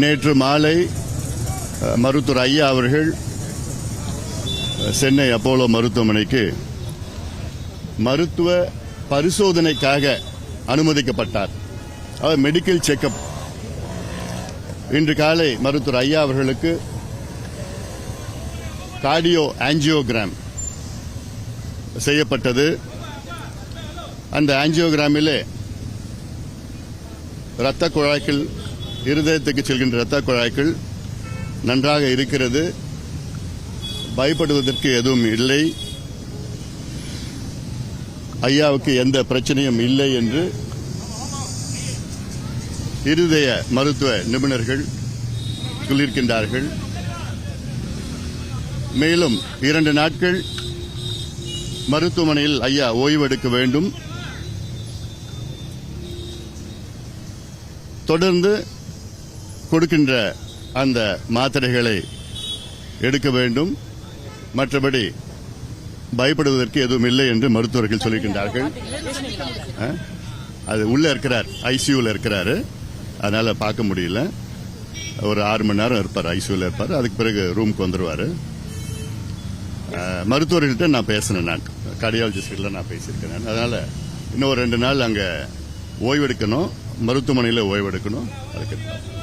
நேற்று மாலை மருத்துவர் ஐயா அவர்கள் சென்னை அப்போலோ மருத்துவமனைக்கு மருத்துவ பரிசோதனைக்காக அனுமதிக்கப்பட்டார். அவர் மெடிக்கல் செக்கப் இன்று காலை மருத்துவர் ஐயா அவர்களுக்கு கார்டியோ ஆஞ்சியோகிராம் செய்யப்பட்டது. அந்த ஆஞ்சியோகிராமிலே இரத்த குழாய்கள் இருதயத்துக்கு செல்கின்ற இரத்த குழாய்கள் நன்றாக இருக்கிறது. பயப்படுவதற்கு எதுவும் இல்லை. ஐயாவுக்கு எந்த பிரச்சனையும் இல்லை என்று இருதய மருத்துவ நிபுணர்கள் சொல்லியிருக்கின்றார்கள். மேலும் இரண்டு நாட்கள் மருத்துவமனையில் ஐயா ஓய்வெடுக்க வேண்டும். தொடர்ந்து கொடுக்கின்ற அந்த மாத்திரைகளை எடுக்க வேண்டும். மற்றபடி பயப்படுவதற்கு எதுவும் இல்லை என்று மருத்துவர்கள் சொல்லியிருக்கின்றார்கள் ஆ? அது உள்ளே இருக்கிறார் ஐசியூவில் இருக்கிறாரு. அதனால் பார்க்க முடியல. ஒரு ஆறு மணி நேரம் இருப்பார் ஐசியூவில் இருப்பார். அதுக்கு பிறகு ரூமுக்கு வந்துடுவார் மருத்துவர்கள்ட்ட நான் பேசினேன் நான். கார்டியாலஜிஸ்ட்கிட்ட நான் பேசியிருக்கேன் நான். இன்னும் ஒரு ரெண்டு நாள் அங்கே ஓய்வெடுக்கணும். மருத்துவமனையில் ஓய்வெடுக்கணும். அதுக்கு